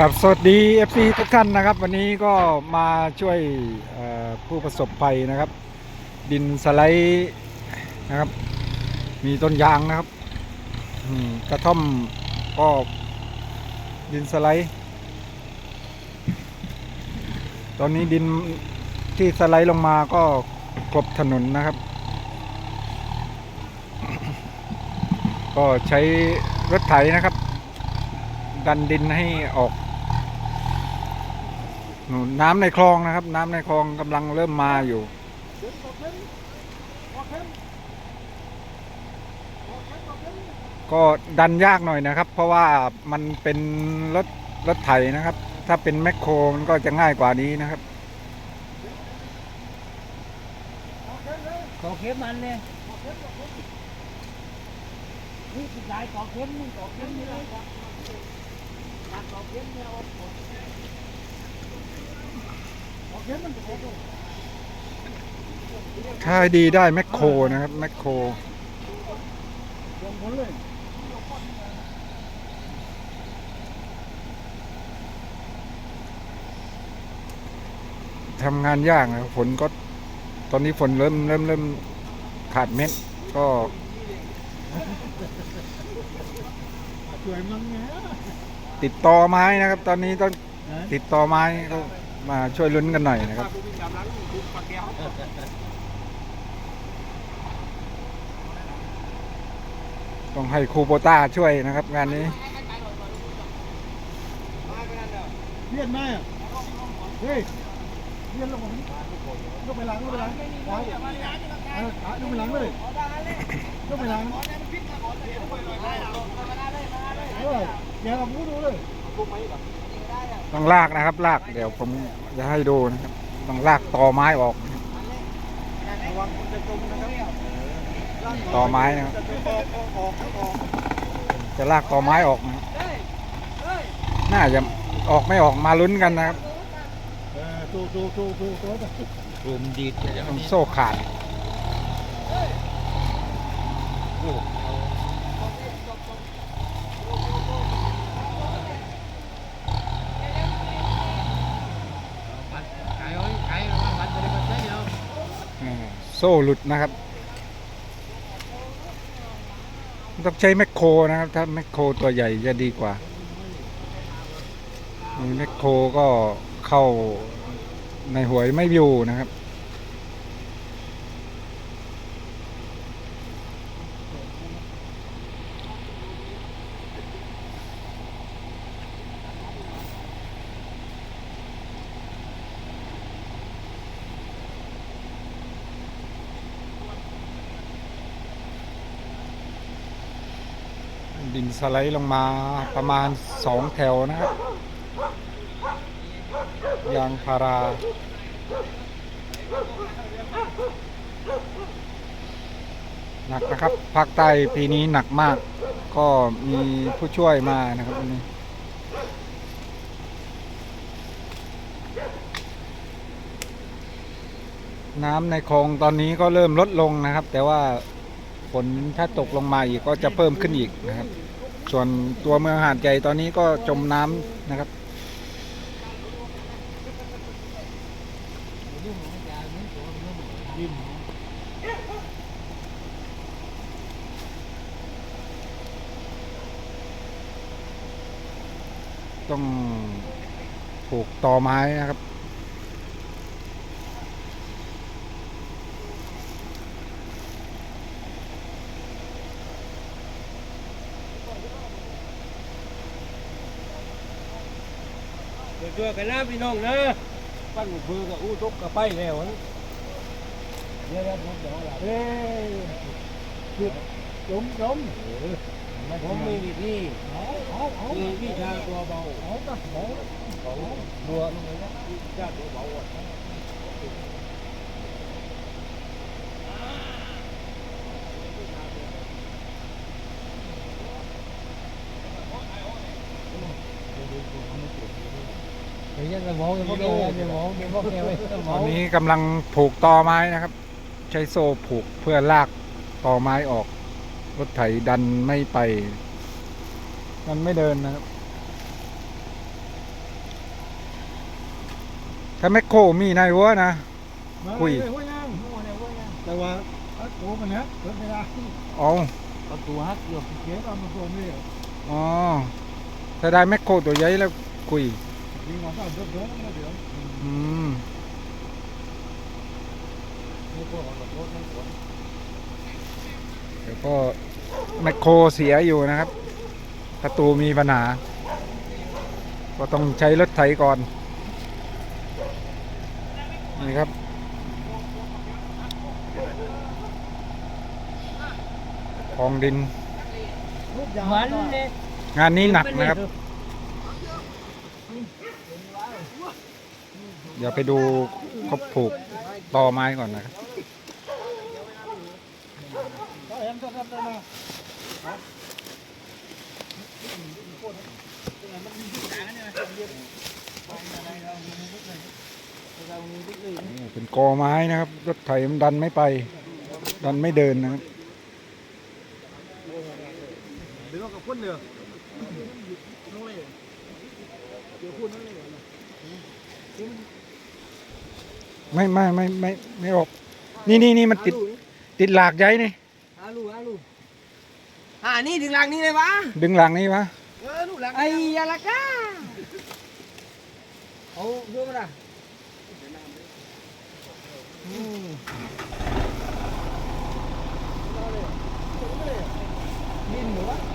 ครับสวัสดี FC ทุกท่านนะครับ วันนี้ก็มาช่วยผู้ประสบภัยนะครับ ดินสไลด์นะครับ มีต้นยางนะครับกระท่อมก็ดินสไลด์ ตอนนี้ดินที่สไลด์ลงมาก็กลบถนนนะครับ ก็ใช้รถไถนะครับ ดันดินให้ออก น้ำในคลองนะครับ น้ำในคลองกำลังเริ่มมาอยู่ก็ดันยากหน่อยนะครับ เพราะว่ามันเป็นรถรถไถนะครับ ถ้าเป็นแมคโครมันก็จะง่ายกว่านี้นะครับต่อเข็มมันเลยนี่คือลายต่อเข็มมึงต่อเข็มนี่เลยต่อเข็มเนี่ย ขาให้ดีได้แมคโครนะครับแมคโครทำงานยากนะครับฝนก็ตอนนี้ฝนเริ่มเริ่มเริ่มขาดเม็ดก็ติดต่อไม้นะครับ ตอนนี้ต้องติดต่อไม้ มาช่วยลุ้นกันหน่อยนะครับต้องให้ครูโบต้าช่วยนะครับงานนี้เลียนไหมอะเฮ้ยเลียนลงมาลงไปหลังลงไปหลังขวาเออขาลงไปหลังเลยลงไปหลังเออแกกับพูดดูเลย ต้องลากนะครับ ลากเดี๋ยวผมจะให้ดูนะครับต้องลากต่อไม้ออกนะครับระวังมันจะจมนะครับต่อไม้นะครับจะจมออกออกออกออกจะลากต่อไม้ออกนะครับน่าจะออกไม่ออกมาลุ้นกันนะครับเออถูกถูกถูกถูกถูกกลุ่มดีดต้องโซ่ขาด ขายเอาขายบัตรบริการได้แล้ว อ่าโซ่หลุดนะครับ ต้องใช้แมคโครนะครับ ถ้าแมคโครตัวใหญ่จะดีกว่าแมคโครก็เข้าในหวยไม่อยู่นะครับ ดินสไลด์ลงมาประมาณสองแถวนะครับ ยางพารา หนักนะครับภาคใต้ปีนี้หนักมาก ก็มีผู้ช่วยมานะครับวันนี้น้ำในคลองตอนนี้ก็เริ่มลดลงนะครับ แต่ว่า ฝนถ้าตกลงมาอีกก็จะเพิ่มขึ้นอีกนะครับ ส่วนตัวเมืองหาดใหญ่ตอนนี้ก็จมน้ำนะครับต้องผูกต่อไม้นะครับ ช่วยกันนะพี่น้องนะปั้นเบือกับอู้ตกกับไปแล้วเดี๋ยวผมจะเอาเฮ้ยจมจมผมมีวิธีเอาเอาเอามีวิชาตัวเบาเอาก็เอาตัวลงเลยนะชาตัวเบาอะ เดี๋ยวจะมองจะมองจะมองจะมองแกไว้จะม ตอนนี้กำลังผูกตอไม้นะครับ ใช้โซ่ผูกเพื่อลากตอไม้ออก รถไถดันไม่ไป มันไม่เดินนะครับ ถ้าแมคโครมีในหัวนะคุยแต่ว่าอัดโตมันนะเปิดไม่ได้เอาประตูฮักอยู่เก๋ตามประตูนี่อ๋อถ้าได้แมคโครตัวใหญ่แล้วคุย ยิงมาตั้งเดือดเดือดเดือดอืมนี่พวกเรารถไม่สวนเดี๋ยวก็แมคโครเสียอยู่นะครับ ประตูมีปัญหา ก็ต้องใช้รถไถก่อน นี่ครับกองดินลูกยางมันเนี่ยงานนี้หนักนะครับ ดี๋ยวไปดูเขาผูกต่อไม้ก่อนนะครับก็เห็นก็ทำได้มานี่เป็นกอไม้นะครับ รถไถมันดันไม่ไป ดันไม่เดินนะครับเดี๋ยวกับคนเดียว ไม่ไม่ไม่ไม่ไม่ออก นี่นี่นี่มันติดติดหลากใหญ่นี่อาลูอาลูอ่านี่ถึงหลังนี้เลยวะดึงหลังนี่วะเออลูกหลังไอ้ยาละก้าเอาดูมาละดินหรือวะ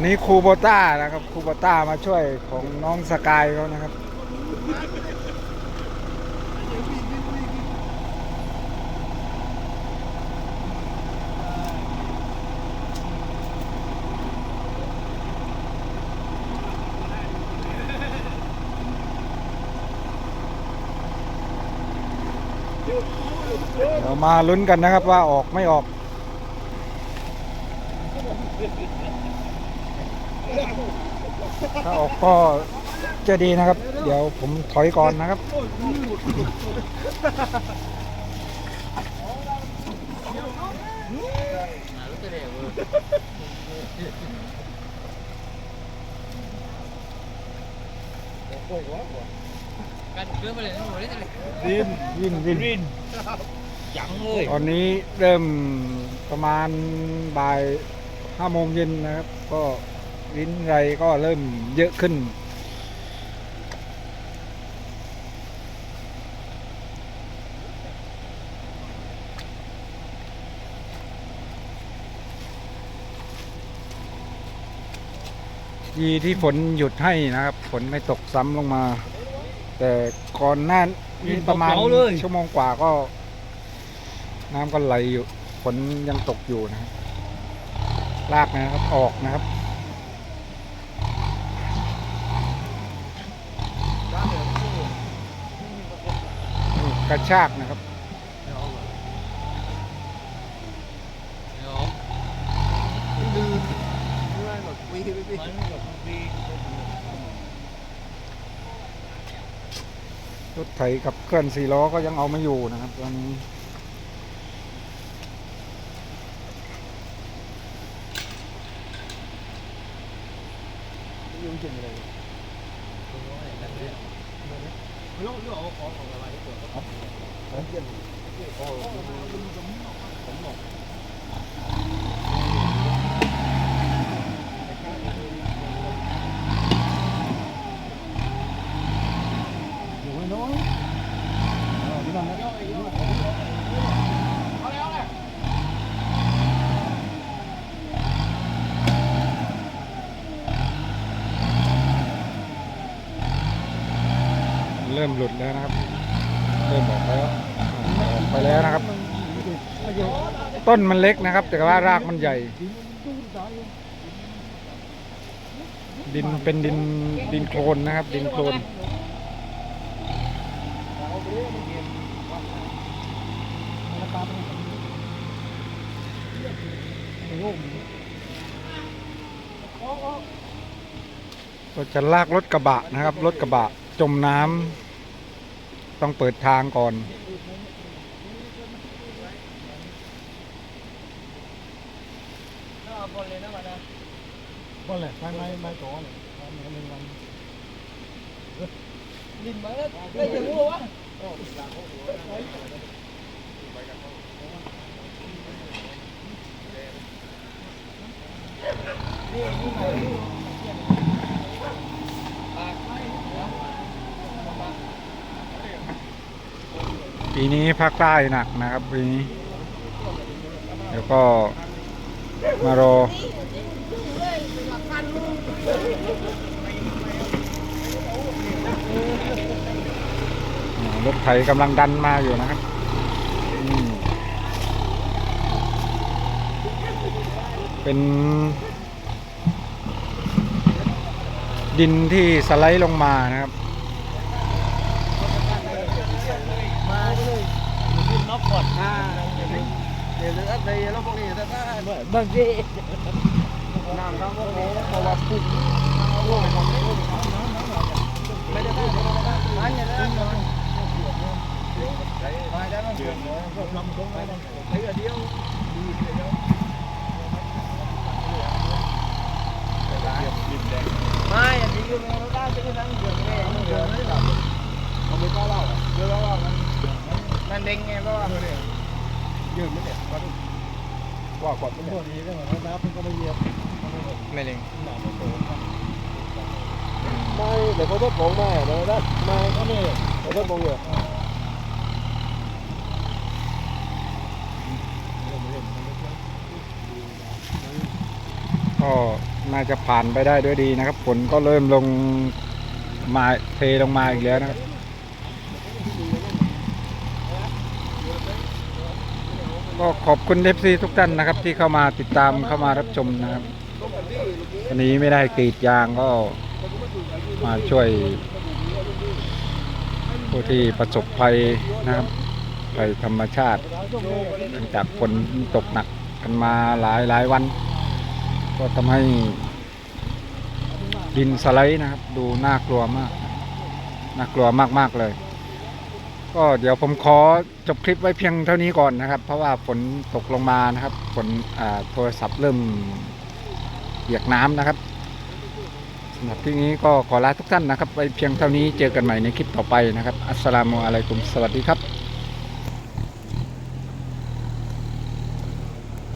วันนี้ครูโบต้านะครับครูโบต้ามาช่วยของน้องสกายเขานะครับเรามาลุ้นกันนะครับว่าออกไม่ออก ถ้าออกก็จะดีนะครับ เดี๋ยวผมถอยก่อนนะครับกันเรื่องไปเลยนะหมดเลยดินวินวินรินยังเลยตอนนี้เริ่มประมาณบ่ายห้าโมงเย็นนะครับ ก็ วินไรก็เริ่มเยอะขึ้น ดีที่ฝนหยุดให้นะครับ ฝนไม่ตกซ้ำลงมา แต่ก่อนหน้านี้ประมาณชั่วโมงกว่าก็ น้ำก็ไหลอยู่ฝนยังตกอยู่นะครับลากนะครับออกนะครับ กระชากนะครับรถไถกับเคลื่อนสี่ล้อก็ยังเอาไม่อยู่นะครับตอนนี้ยุ่งจริงเลยอยู่ไว้น้อยเอาที่นั่นนะ เริ่มหลุดแล้วนะครับ เริ่มออกแล้วอ่าออก ไปแล้วนะครับ ต้นมันเล็กนะครับ แต่ว่ารากมันใหญ่ ดินเป็นดินดินโคลนนะครับ ดินโคลนก็จะลากรถกระบะนะครับ รถกระบะจมน้ำต้องเปิดทางก่อน คนเลยนะมานะก็แหละไม้ไม้ไม้ต่อเลยไม้ไม้หนึ่งวันลินมาแล้วไม่จะรู้วะปีนี้ภาคใต้หนักนะครับปีนี้เดี๋ยวก็ มารอ รถไถกำลังดันมาอยู่นะครับเป็น ดินที่สไลด์ลงมานะครับมาเลยกินนกกด อ่าเดี๋ยวจะตีแล้วพวกนี้จะได้บางทีน้ำครับพวกนี้เพราะว่าปุ๊บไม่ได้ไม่ได้ไม่ได้ไม่ได้ไม่ได้เดือนก็ลำตรงไปไปเดียวดีเดียวไม่อันนี้อยู่ในรถได้จะได้นั่งเดือนแม่เดือนไม่หลับเอาไปก็เล่าเดือนเล่ามันมันเด้งไงเพราะว่า ยืมไม่เด็ดก็ดู ว่าก่อนเป็นพวกนี้ก็เหมือนน้ำมันก็ไม่เยียบไม่เด้งหนามันโตไม่แต่เขาต้องของมาเลยนะไม่ก็นี่เขาต้องของเยอะก็น่าจะผ่านไปได้ด้วยดีนะครับฝนก็เริ่มลงมาเทลงมาอีกแล้วนะครับ ก็ขอบคุณเอฟซีทุกท่านนะครับ ที่เข้ามาติดตามเข้ามารับชมนะครับวันนี้ไม่ได้กรีดยางก็มาช่วยผู้ที่ประสบภัยนะครับภัยธรรมชาติจากฝนตกหนักกันมาหลายหลายวัน ก็ทำให้ดินสไลด์นะครับ ดูน่ากลัวมาก น่ากลัวมากๆเลย ก็เดี๋ยวผมขอจบคลิปไว้เพียงเท่านี้ก่อนนะครับ เพราะว่าฝนตกลงมานะครับฝนโทรศัพท์เริ่มเปียกน้ำนะครับสำหรับที่นี้ก็ขอลาทุกท่านนะครับไว้เพียงเท่านี้เจอกันใหม่ในคลิปต่อไปนะครับ อัสสลามุอะลัยกุมสวัสดีครับ